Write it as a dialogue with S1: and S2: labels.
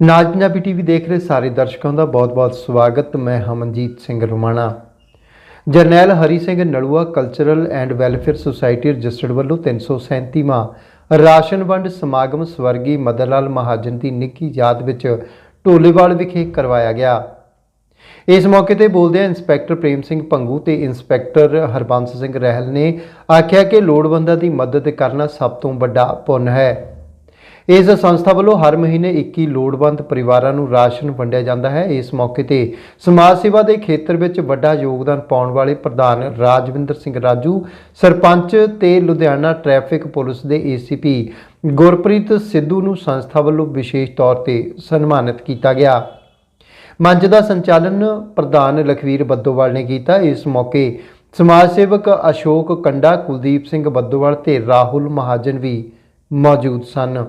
S1: ਨਾਜ Punjabi TV ਦੇਖ ਰਹੇ ਸਾਰੇ ਦਰਸ਼ਕਾਂ ਦਾ ਬਹੁਤ-ਬਹੁਤ ਸਵਾਗਤ। ਮੈਂ ਹਮਨਜੀਤ ਸਿੰਘ ਰੁਮਾਣਾ। ਜਰਨੈਲ Hari Singh Nalwa cultural and welfare society registered ਵੱਲੋਂ 337ਵਾਂ ਰਾਸ਼ਨ ਵੰਡ ਸਮਾਗਮ ਸਵਰਗੀ ਮਦਰ ਲਾਲ ਮਹਾਜਨ ਦੀ ਨਿੱਕੀ ਯਾਦ ਵਿੱਚ ਢੋਲੇਵਾਲ ਵਿਖੇ ਕਰਵਾਇਆ ਗਿਆ। ਇਸ ਮੌਕੇ ਤੇ ਬੋਲਦਿਆਂ ਇੰਸਪੈਕਟਰ ਪ੍ਰੇਮ ਸਿੰਘ ਭੰਗੂ ਤੇ ਇੰਸਪੈਕਟਰ ਹਰਬੰਸ ਸਿੰਘ ਰਹਿਲ ਨੇ ਆਖਿਆ ਕਿ ਲੋੜਵੰਦਾਂ ਦੀ ਮਦਦ ਕਰਨਾ ਸਭ ਤੋਂ ਵੱਡਾ ਪੁੰਨ ਹੈ। ਇਸ ਸੰਸਥਾ ਵੱਲੋਂ ਹਰ ਮਹੀਨੇ 21 ਲੋੜਵੰਦ ਪਰਿਵਾਰਾਂ ਨੂੰ ਰਾਸ਼ਨ ਵੰਡਿਆ ਜਾਂਦਾ ਹੈ। ਇਸ ਮੌਕੇ ਤੇ ਸਮਾਜ ਸੇਵਾ ਦੇ ਖੇਤਰ ਵਿੱਚ ਵੱਡਾ ਯੋਗਦਾਨ ਪਾਉਣ ਵਾਲੇ ਪ੍ਰਧਾਨ ਰਾਜਵਿੰਦਰ ਸਿੰਘ ਰਾਜੂ, ਸਰਪੰਚ ਤੇ ਲੁਧਿਆਣਾ ਟ੍ਰੈਫਿਕ ਪੁਲਿਸ ਦੇ ਏਸੀਪੀ ਗੁਰਪ੍ਰੀਤ ਸਿੱਧੂ ਨੂੰ ਸੰਸਥਾ ਵੱਲੋਂ ਵਿਸ਼ੇਸ਼ ਤੌਰ ਤੇ ਸਨਮਾਨਿਤ ਕੀਤਾ ਗਿਆ। ਮੰਚ ਦਾ ਸੰਚਾਲਨ ਪ੍ਰਧਾਨ ਲਖਵੀਰ ਬੱਦੋਵਾਲ ਨੇ ਕੀਤਾ। ਇਸ ਮੌਕੇ ਸਮਾਜ ਸੇਵਕ ਅਸ਼ੋਕ ਕੰਡਾ, ਕੁਲਦੀਪ ਸਿੰਘ ਬੱਦੋਵਾਲ ਤੇ ਰਾਹੁਲ ਮਹਾਜਨ ਵੀ ਮੌਜੂਦ ਸਨ।